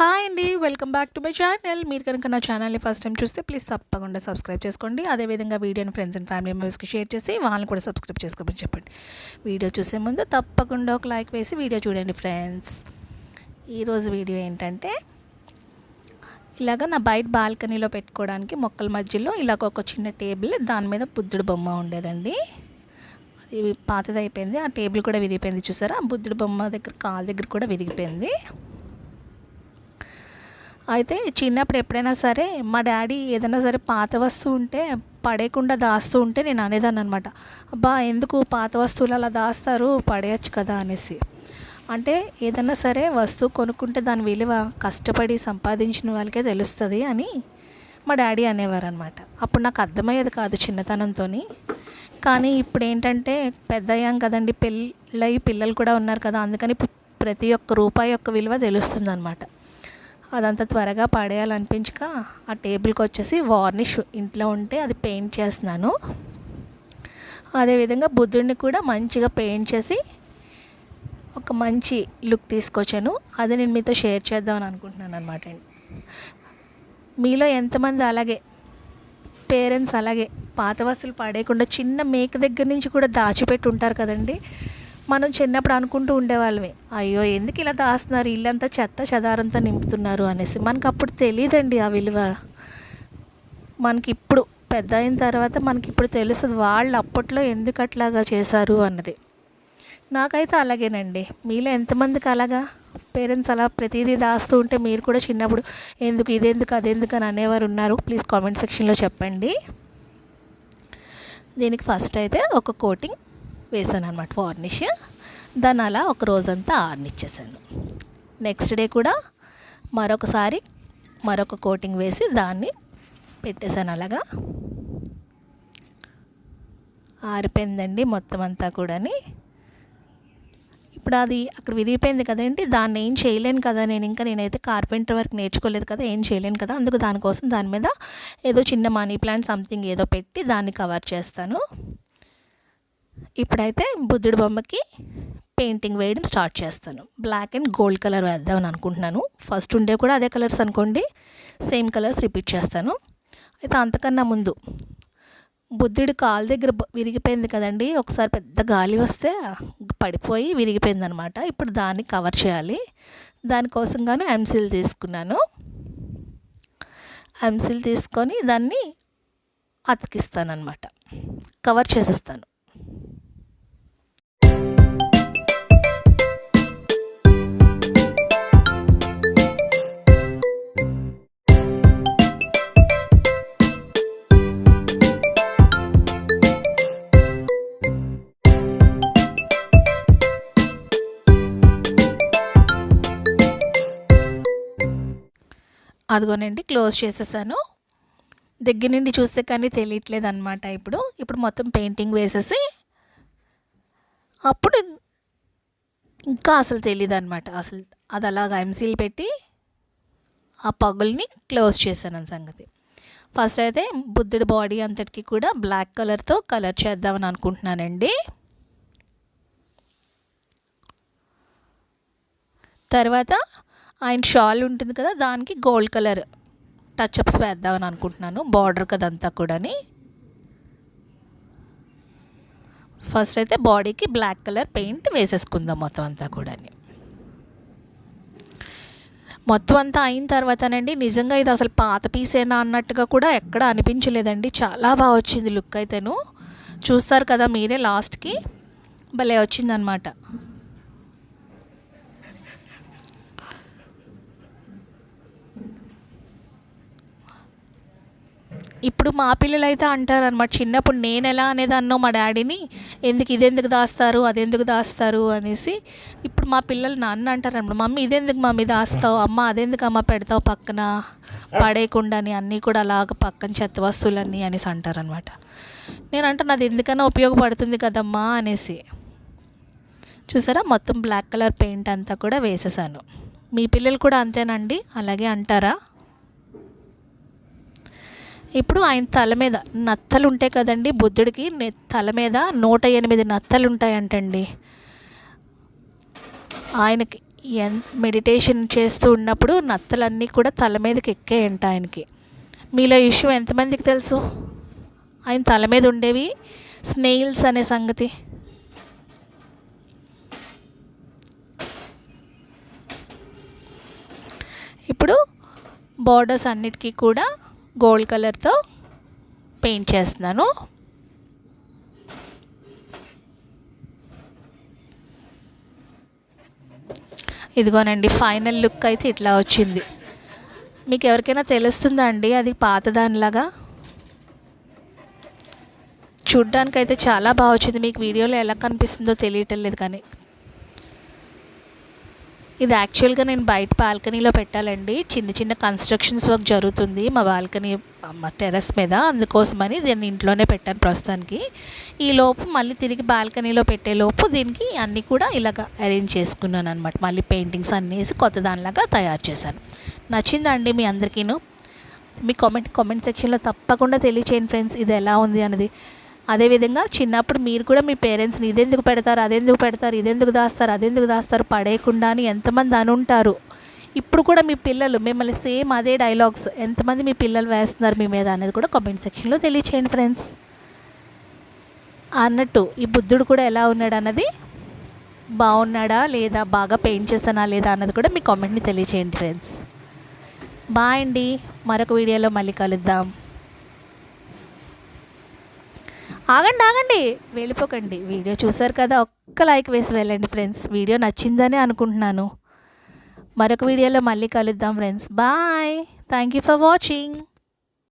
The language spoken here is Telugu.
హాయ్ అండి. Welcome back to my channel. మీరు కనుక నా ఛానల్ని ఫస్ట్ టైం చూస్తే ప్లీజ్ తప్పకుండా సబ్స్క్రైబ్ చేసుకోండి. అదేవిధంగా వీడియోని ఫ్రెండ్స్ అండ్ ఫ్యామిలీ మెంబర్స్కి షేర్ చేసి వాళ్ళని కూడా సబ్స్క్రైబ్ చేసుకోమని చెప్పండి. వీడియో చూసే ముందు తప్పకుండా ఒక లైక్ వేసి వీడియో చూడండి ఫ్రెండ్స్ ఈరోజు వీడియో ఏంటంటే ఇలాగ నా బయట బాల్కనీలో పెట్టుకోవడానికి మొక్కల మధ్యలో ఇలాగ ఒక చిన్న టేబుల్ దాని మీద బుద్ధుడు బొమ్మ ఉండేదండి. అది పాతది అయిపోయింది. ఆ టేబుల్ కూడా విరిగిపోయింది చూసారా? ఆ బుద్ధుడు బొమ్మ దగ్గర కాలు దగ్గర కూడా విరిగిపోయింది. అయితే చిన్నప్పుడు ఎప్పుడైనా సరే మా డాడీ ఏదైనా సరే పాత వస్తువు ఉంటే పడేయకుండా దాస్తూ ఉంటే నేను అనేదాన్ని అనమాట అబ్బా ఎందుకు పాత వస్తువులు అలా దాస్తారు? పడేయచ్చు కదా అనేసి. అంటే ఏదైనా సరే వస్తువు కొనుక్కుంటే దాని విలువ కష్టపడి సంపాదించిన వాళ్ళకే తెలుస్తుంది అని మా డాడీ అనేవారు అనమాట అప్పుడు నాకు అర్థమయ్యేది కాదు చిన్నతనంతో కానీ ఇప్పుడు ఏంటంటే పెద్ద అయ్యాం కదండి పెళ్ళయి పిల్లలు కూడా ఉన్నారు కదా అందుకని ప్రతి ఒక్క రూపాయి యొక్క విలువ తెలుస్తుంది అనమాట అదంతా త్వరగా పడేయాలనిపించక ఆ టేబుల్కి వచ్చేసి వార్నిష్ ఇంట్లో ఉంటే అది పెయింట్ చేస్తున్నాను. అదేవిధంగా బుద్ధుడిని కూడా మంచిగా పెయింట్ చేసి ఒక మంచి లుక్ తీసుకొచ్చాను. అది నేను మీతో షేర్ చేద్దామని అనుకుంటున్నాను అనమాట అండి. మీలో ఎంతమంది అలాగే పేరెంట్స్ అలాగే పాత వస్తువులు పడేయకుండా చిన్న మేక దగ్గర నుంచి కూడా దాచిపెట్టి ఉంటారు కదండి. మనం చిన్నప్పుడు అనుకుంటూ ఉండేవాళ్ళమే. అయ్యో ఎందుకు ఇలా దాస్తున్నారు? ఇల్లంతా చెత్త చెదారంతా నింపుతున్నారు అనేసి. మనకు అప్పుడు తెలియదండి ఆ విలువ. మనకి ఇప్పుడు పెద్ద అయిన తర్వాత మనకి ఇప్పుడు తెలుస్తుంది వాళ్ళు అప్పట్లో ఎందుకు అట్లాగా చేశారు అన్నది. నాకైతే అలాగేనండి. మీలో ఎంతమందికి అలాగా? పేరెంట్స్ అలా ప్రతిదీ దాస్తూ ఉంటే మీరు కూడా చిన్నప్పుడు ఎందుకు ఇదెందుకు అదెందుకు అని అనేవారు ఉన్నారు. ప్లీజ్ కామెంట్ సెక్షన్లో చెప్పండి. దీనికి ఫస్ట్ అయితే ఒక కోటింగ్ వేసాను అనమాట వార్నిష్. దాన్ని అలా ఒక రోజంతా ఆర్నిచ్చేసాను నెక్స్ట్ డే కూడా మరొకసారి మరొక కోటింగ్ వేసి దాన్ని పెట్టేశాను అలాగా. ఆరిపోయిందండి మొత్తం అంతా కూడాని. ఇప్పుడు అది అక్కడ విరిగిపోయింది కదండి దాన్ని ఏం చేయలేను కదా నేను ఇంకా నేనైతే కార్పెంటర్ వర్క్ నేర్చుకోలేదు కదా ఏం చేయలేను కదా అందుకు దానికోసం దాని మీద ఏదో చిన్న మనీ ప్లాంట్ సంథింగ్ ఏదో పెట్టి దాన్ని కవర్ చేస్తాను. ఇప్పుడైతే బుద్ధుడి బొమ్మకి పెయింటింగ్ వేయడం స్టార్ట్ చేస్తాను. బ్లాక్ అండ్ గోల్డ్ కలర్ వేద్దామని అనుకుంటున్నాను. ఫస్ట్ ఉండే కూడా అదే కలర్స్ అనుకోండి సేమ్ కలర్స్ రిపీట్ చేస్తాను. అయితే అంతకన్నా ముందు బుద్ధుడి కాలు దగ్గర విరిగిపోయింది కదండి ఒకసారి పెద్ద గాలి వస్తే పడిపోయి విరిగిపోయింది అనమాట ఇప్పుడు దాన్ని కవర్ చేయాలి. దానికోసం గాను ఎంసిల్ తీసుకున్నాను. ఎంసిల్ తీసుకొని దాన్ని అతికిస్తాను అనమాట కవర్ చేసేస్తాను. అదిగోనండి క్లోజ్ చేసేసాను. దగ్గర నుండి చూస్తే కానీ తెలియట్లేదు అనమాట ఇప్పుడు. ఇప్పుడు మొత్తం పెయింటింగ్ వేసేసి అప్పుడు ఇంకా అసలు తెలియదు అనమాట అసలు అది అలాగ ఎంసీల్ పెట్టి ఆ పగుల్ని క్లోజ్ చేశాను సంగతి. ఫస్ట్ అయితే బుద్ధుడి బాడీ అంతటికి కూడా బ్లాక్ కలర్తో కలర్ చేద్దామని అనుకుంటున్నానండి. తర్వాత ఆయన షాల్ ఉంటుంది కదా దానికి గోల్డ్ కలర్ టచ్అప్స్ వేద్దామని అనుకుంటున్నాను. బార్డర్ కదంతా కూడాని. ఫస్ట్ అయితే బాడీకి బ్లాక్ కలర్ పెయింట్ వేసేసుకుందాం మొత్తం అంతా కూడాని. మొత్తం అంతా అయిన తర్వాతనండి నిజంగా ఇది అసలు పాత పీసేనా అన్నట్టుగా కూడా ఎక్కడ అనిపించలేదండి. చాలా బాగా వచ్చింది లుక్ అయితేను. చూస్తారు కదా మీరే లాస్ట్కి. భలే వచ్చిందనమాట ఇప్పుడు మా పిల్లలు అయితే అంటారు అనమాట చిన్నప్పుడు నేను ఎలా అనేదాన్నో మా డాడీని ఎందుకు ఇదెందుకు దాస్తారు అదెందుకు దాస్తారు అనేసి. ఇప్పుడు మా పిల్లలు నాన్న అంటారు అనమాట మమ్మీ ఇదెందుకు మమ్మీ దాస్తావు అమ్మ అదెందుకు అమ్మ పెడతావు పక్కన పడేయకుండా అని అన్నీ కూడా అలాగ పక్కన చెత్త వస్తువులన్నీ అనేసి అంటారనమాట నేను అంటాను అది ఎందుకన్నా ఉపయోగపడుతుంది కదమ్మా అనేసి. చూసారా మొత్తం బ్లాక్ కలర్ పెయింట్ అంతా కూడా వేసేసాను. మీ పిల్లలు కూడా అంతేనండి? అలాగే అంటారా? ఇప్పుడు ఆయన తల మీద నత్తలు ఉంటాయి కదండి బుద్ధుడికి తల మీద నూట ఎనిమిది నత్తలు ఉంటాయంటండి ఆయనకి ఎన్ మెడిటేషన్ చేస్తూ ఉన్నప్పుడు నత్తలన్నీ కూడా తల మీదకి ఎక్కాయంట ఆయనకి. మీలో ఇష్యూ ఎంతమందికి తెలుసు? ఆయన తల మీద ఉండేవి స్నేయిల్స్ అనే సంగతి. ఇప్పుడు బార్డర్స్ అన్నిటికీ కూడా గోల్డ్ కలర్తో పెయింట్ చేస్తున్నాను. ఇదిగోనండి ఫైనల్ లుక్ అయితే ఇట్లా వచ్చింది. మీకు ఎవరికైనా తెలుస్తుందా అండి? అది పాతదానిలాగా? చూడ్డానికైతే చాలా బాగా వచ్చింది. మీకు వీడియోలో ఎలా కనిపిస్తుందో తెలియటం లేదు కానీ. ఇది యాక్చువల్గా నేను బయట బాల్కనీలో పెట్టాలండి. చిన్న చిన్న కన్స్ట్రక్షన్స్ వర్క్ జరుగుతుంది. మా బాల్కనీ మా టెర్రస్ మీద అందుకోసమని దీన్ని ఇంట్లోనే పెట్టాను ప్రస్తుతానికి. ఈ లోపు మళ్ళీ తిరిగి బాల్కనీలో పెట్టే లోపు దీనికి అన్నీ కూడా ఇలాగ అరేంజ్ చేసుకున్నాను అనమాట మళ్ళీ పెయింటింగ్స్ అన్నీ వేసి కొత్త దానిలాగా తయారు చేశాను. నచ్చిందండి మీ అందరికీను? మీ కామెంట్ కామెంట్ సెక్షన్లో తప్పకుండా తెలియచేయండి ఫ్రెండ్స్ ఇది ఎలా ఉంది అన్నది. అదేవిధంగా చిన్నప్పుడు మీరు కూడా మీ పేరెంట్స్ని ఇదెందుకు పెడతారు అదెందుకు పెడతారు ఇదెందుకు దాస్తారు అదెందుకు దాస్తారు పడేయకుండా అని ఎంతమంది అనుంటారు. ఇప్పుడు కూడా మీ పిల్లలు మిమ్మల్ని సేమ్ అదే డైలాగ్స్ ఎంతమంది మీ పిల్లలు వేస్తున్నారు మీ మీద అనేది కూడా కామెంట్ సెక్షన్లో తెలియచేయండి ఫ్రెండ్స్. అన్నట్టు ఈ బుద్ధుడు కూడా ఎలా ఉన్నాడు అన్నది బాగున్నాడా లేదా బాగా పెయింట్ చేసానా లేదా అన్నది కూడా మీ కామెంట్ని తెలియచేయండి ఫ్రెండ్స్. బాయ్ అండి. మరొక వీడియోలో మళ్ళీ కలుద్దాం. ఆగండి ఆగండి. వెళ్ళిపోకండి. వీడియో చూసారు కదా ఒక్క లైక్ వేసి వెళ్ళండి ఫ్రెండ్స్ వీడియో నచ్చిందని అనుకుంటున్నాను. మరొక వీడియోలో మళ్ళీ కలుద్దాం friends bye thank you for watching